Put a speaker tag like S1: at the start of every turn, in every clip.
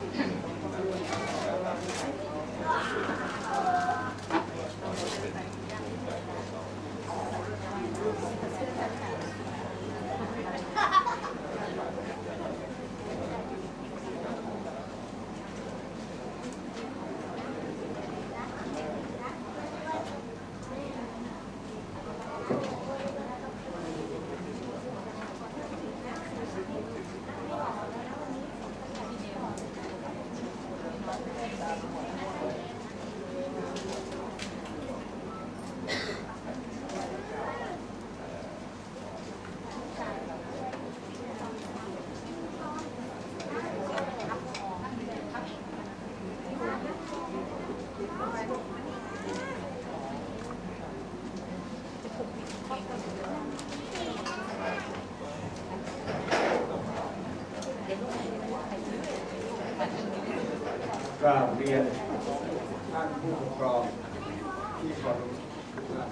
S1: Thank you. กราบเรียนท่านผู้ปกครองที่เคารพทุกท่าน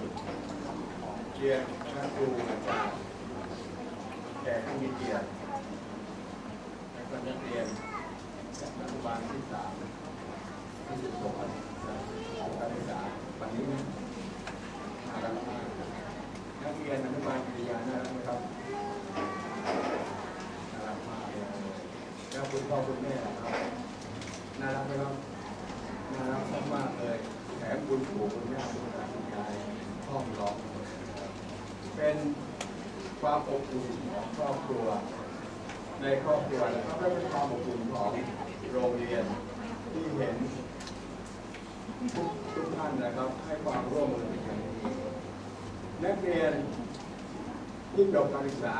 S1: เรียนท่านครูอาจารย์แขกผู้มีเกียรติและก็นักเรียนจากอนุบาลที่สามที่สิบหกของการศึกษาวันนี้นะน่ารักมากนักเรียนอนุบาลปริญญาน่ารักไหมครับน่ารักมากเลยแล้วคุณพ่อคุณแม่ครับ น่ารักไหมครับน่ารักมากๆเลยแถมคุณปู่คุณย่าคุณตาคุณยายห้องร้องเป็นความอบอุ่นของครอบครัว ในครอบครัวนะครับและเป็นความอบอุ่นของโรงเรียนที่เห็นทุกทุกท่านนะครับให้ความร่วมมือเป็นอย่างดีนักเรียนที่จบการศึกษา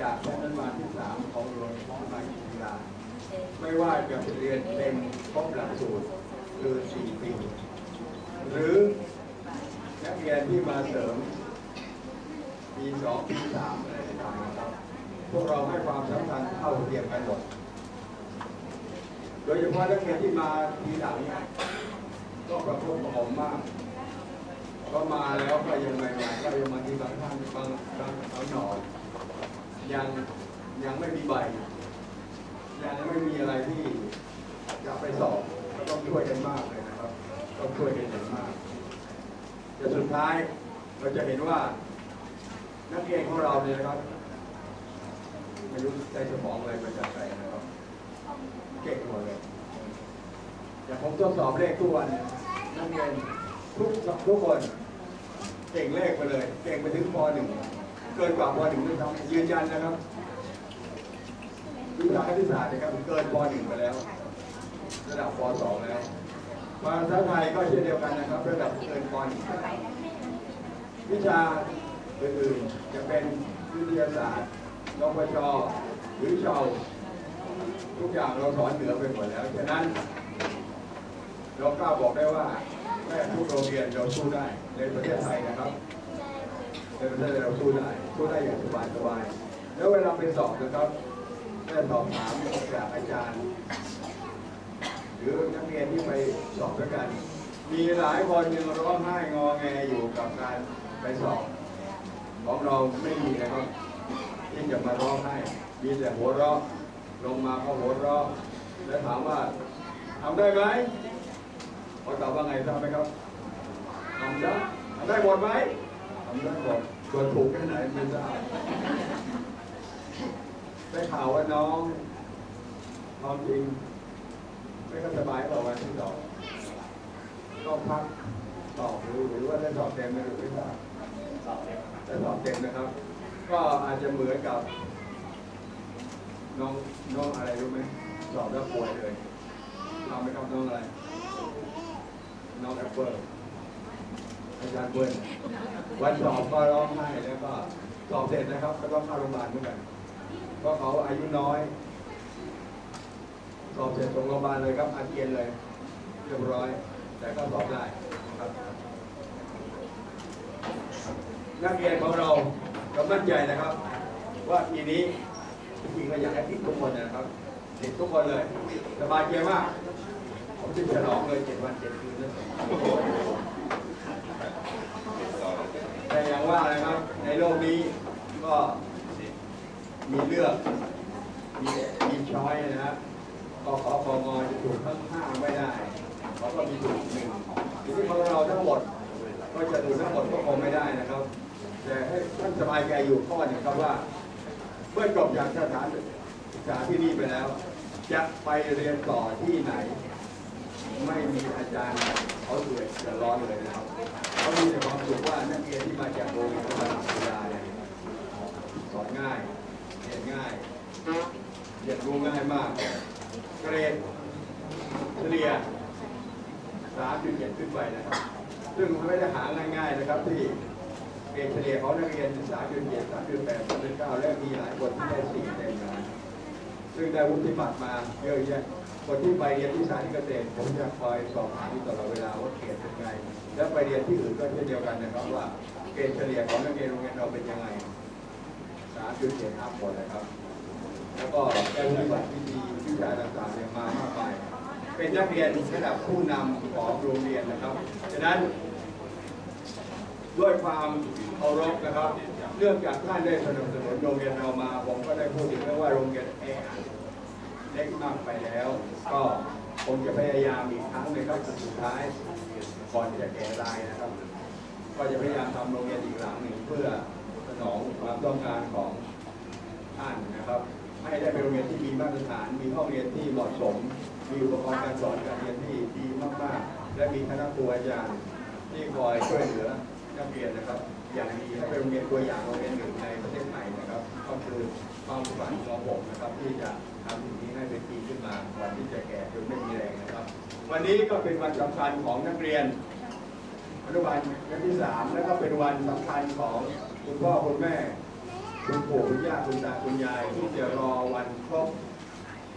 S1: จากชั้นอนุบาลที่สามของโรงเรียนวิทยากีฬา ไม่ว่าจะเรียนเต็มครบหลักสูตรคือ 4 ปี หรือนักเรียนที่มาเสริมปี 2 ปี 3 อะไรต่างๆนะครับ พวกเราให้ความสำคัญเท่าเทียมกันหมด โดยเฉพาะนักเรียนที่มาทีหลังเนี่ยก็ประพฤติประหมมากก็มาแล้วก็ยังไม่มาก็ยังมาที่บางท่านบางบางเอาหน่อยยังยังไม่มีใบ ยังไม่มีอะไรที่จะไปสอบก็ต้องช่วยกันมากเลยนะครับ ต้องช่วยกันอย่างมากแต่สุดท้ายเราจะเห็นว่านักเรียนของเราเนี่ยนะครับไม่รู้ใจสมองอะไรมาจากไหนนะครับ เก่งหมดเลยอย่างผมทดสอบเลขทุกวันเนี่ยนักเรียนทุกทุกคนเก่งเลขไปเลย เก่งไปถึงปหนึ่งเกินกว่าปหนึ่งด้วยซ้ำยืนยันนะครับ วิชาคณิตศาสตร์นะครับเกินป .1 ไปแล้ว ระดับป .2 แล้วภาษาไทยก็เช่นเดียวกันนะครับ ระดับเกินป .1 วิชาอื่นๆจะเป็นวิทยาศาสตร์นปชหรือชาวทุกอย่างเราสอนเหนือไปหมดแล้วฉะนั้น เรากล้าบอกได้ว่าแม่ทุกโรงเรียนเราสู้ได้ในประเทศไทยนะครับในประเทศไทยเราสู้ได้สู้ได้อย่างสบายสบายๆแล้วเวลาไปสอบนะครับ ได้สอบถามจากอาจารย์ หรือนักเรียนที่ไปสอบด้วยกัน มีหลายคนยังร้องไห้งอแงอยู่กับการไปสอบ ของเราไม่มีนะครับที่จะมาร้องไห้มีแต่หัวเราะลงมาก็หัวเราะแล้วถามว่าทำได้ไหมเขาตอบว่าไงทราบไหมครับทำได้ทำได้หมดไหมทำได้หมดส่วนถูกแค่ไหนไม่ทราบ ได้ข่าวว่าน้องความจริง ไม่ค่อยสบายต่อวันที่สองต้องพักสอบหรือหรือว่าได้สอบเต็มไหมหรือไม่ทราบได้สอบเต็มนะครับ ก็อาจจะเหมือนกับน้องน้องอะไรรู้ไหมสอบแล้วป่วยเลยเราไม่ครับน้องอะไร น้องแอปเปิลอาจารย์เบิ้ลวันสอบก็ร้องไห้แล้วก็สอบเสร็จนะครับก็ต้องเข้าโรงพยาบาลเหมือนกัน เพราะเขาอายุน้อยสอบเสร็จส่งโรงพยาบาลเลยครับอาเจียนเลยเรียบร้อย แต่ก็สอบได้ครับ นักเรียนของเราก็มั่นใจนะครับ ว่าทีนี้จริงๆก็อยากให้ติดทุกคนนะครับติดทุกคนเลยสบายใจมากผมจะฉลองเลยเจ็ดวันเจ็ดคืนนะแต่อย่างว่านะครับ ในโลกนี้ก็ มีเลือก มีมีช้อยนะครับก็ขอถูกทั้งห้าไม่ได้เขาก็มีถูกหนึ่งทีนี้ขอเราทั้งหมด ก็จะดูกทั้งหมดก็คงไม่ได้นะครับ แต่ให้ท่านสบายใจอยู่ข้อหนึ่งครับว่า เมื่อจบจากสถานศึกษาที่นี่ไปแล้ว จะไปเรียนต่อที่ไหน ไม่มีอาจารย์เขาเดือดเดือดร้อนเลยนะครับเขามีแต่ความสุขว่านักเรียนที่มาจากโรงเรียนระดับวิยาเนี่ยสอนง่าย ง่ายเรียนรู้ง่ายมาก เกรดเฉลี่ยสามจุดเจ็ดขึ้นไปนะครับ ซึ่งไม่ได้หาง่ายๆนะครับที่เกรดเฉลี่ยของนักเรียนสามจุดเจ็ดสามจุดแปดสามจุดเก้าและมีหลายคนที่ได้สี่เต็มนะซึ่งได้วุฒิบัตรมาเยอะแยะคนที่ไปเรียนที่สาธิตเกษตรผมจะคอยสอบถามตลอดเวลาว่าเกรดเป็นไง แล้วไปเรียนที่อื่นก็เช่นเดียวกันนะครับว่าเกรดเฉลี่ยของนักเรียนโรงเรียนเราเป็นยังไง สามจุดเจ็ดอัพหมดเลยครับ แล้วก็ได้ปฏิบัติวิธีวิชาต่างๆเนี่ยมามากมายเป็นนักเรียนระดับผู้นำของโรงเรียนนะครับฉะนั้นด้วยความเคารพนะครับ เนื่องจากท่านได้สนับสนุนโรงเรียนเรามา ผมก็ได้พูดถึงเรื่องว่าโรงเรียนแออัดเล็กมากไปแล้ว ก็คงจะพยายามอีกครั้งหนึงครับสุดท้ายก่อนที่จะแก่รายนะครับ ก็จะพยายามทำโรงเรียนอีกหลังหนึ่งเพื่อ นองความต้องการของท่านนะครับ ให้ได้เป็นโรงเรียนที่มีมาตรฐาน มีห้องเรียนที่เหมาะสม มีอุปกรณ์การสอนการเรียนที่ดีมากๆ และมีคณะครูอาจารย์ที่คอยช่วยเหลือนักเรียนนะครับ อย่างดีและเป็นโรงเรียนตัวอย่างโรงเรียนหนึ่งในประเทศไทยนะครับ ก็คือความฝันของผมนะครับ ที่จะทำสิ่งนี้ให้เป็นจริงขึ้นมาก่อนที่จะแก่จนไม่มีแรงนะครับ วันนี้ก็เป็นวันสำคัญของนักเรียนอนุบาลชั้นที่สามแล้วก็เป็นวันสำคัญของ คุณพ่อคุณแม่ คุณปู่คุณย่าคุณตาคุณยาย ที่จะรอวันครบ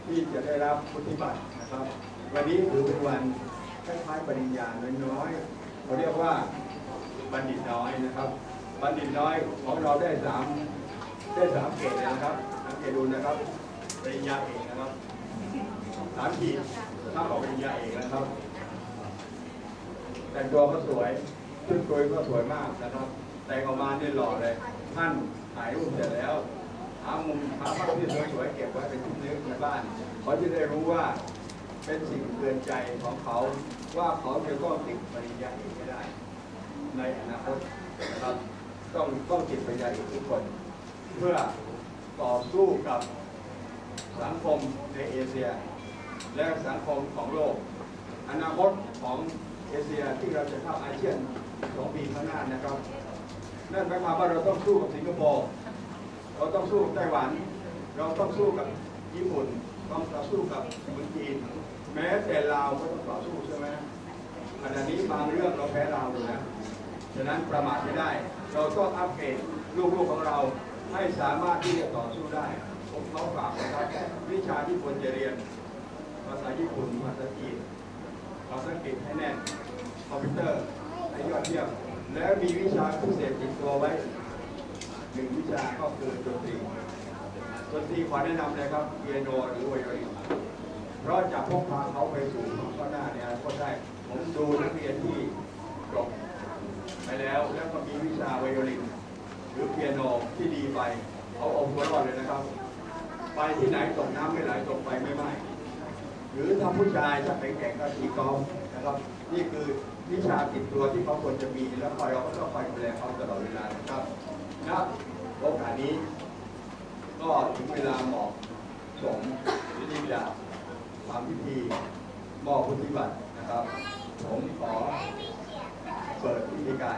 S1: ที่จะได้รับพุทธิบัตรนะครับ วันนี้ถือเป็นวันคล้ายๆปริญญาน้อยๆเขาเรียกว่าบัณฑิตน้อยนะครับ บัณฑิตน้อยของเราได้สามได้สามเกรดเลยนะครับสังเกตดูนะครับปริญญาเอกนะครับสามขีดถ้าบอกปริญญาเอกนะครับ แต่งตัวก็สวยชุดคุยก็สวยมากนะครับ แต่งออกมาเนี่ยหล่อเลยท่านถ่ายรูปเสร็จแล้วหามุมหาภาพที่สวยๆเก็บไว้เป็นที่ระลึกในบ้านเขาจะได้รู้ว่าเป็นสิ่งเตือนใจของเขาว่าเขาจะต้องติดปริญญาเอกไม่ได้ ในอนาคตนะครับต้องต้องติดปริญญาเอกทุกคน เพื่อต่อสู้กับสังคมในเอเชีย และสังคมของโลก อนาคตของเอเชียที่เราจะเข้าอาเซียนสองปีข้างหน้านะครับ นั่นหมายความว่าเราต้องสู้กับสิงคโปร์เราต้องสู้กับไต้หวัน เราต้องสู้กับญี่ปุ่น ต้องต่อสู้กับเมืองจีน แม้แต่ลาวก็ต้องต่อสู้ใช่ไหมขณะนี้บางเรื่องเราแพ้ลาวอยู่นะฉะนั้นประมาทไม่ได้ เราต้องอัปเกรดลูกๆของเราให้สามารถที่จะต่อสู้ได้ ผมเขาฝากนะครับวิชาที่ควรจะเรียน ภาษาญี่ปุ่นภาษาจีนภาษาอังกฤษให้แน่นคอมพิวเตอร์ให้ยอดเยี่ยม แล้วมีวิชาพิเศษติดตัวไว้หนึ่งวิชาก็คือดนตรีดนตรีขอแนะนำเลยครับเปียโนหรือไวโอลินเพราะจะพกพาเขาไปสู่ข้างหน้าเนี่ยก็ได้ผมดูนักเรียนที่จบไปแล้วแล้วก็มีวิชาไวโอลินหรือเปียโนที่ดีไปเขาเอาตัวรอดเลยนะครับ ไปที่ไหนตกน้ำไม่ไหลตกไฟไม่ไหม้หรือถ้าผู้ชายจะแข็งก็ตีกอล์ฟนะครับ นี่คือ วิชาติดตัวที่เขาควรจะมี แล้วคอยเราก็ต้องคอยดูแลเขาตลอดเวลานะครับณโอกาสนี้ ก็ถึงเวลาเหมาะสมที่จะทำพิธีมอบพุทธิบัตรนะครับ ผมขอเปิดพิธีการ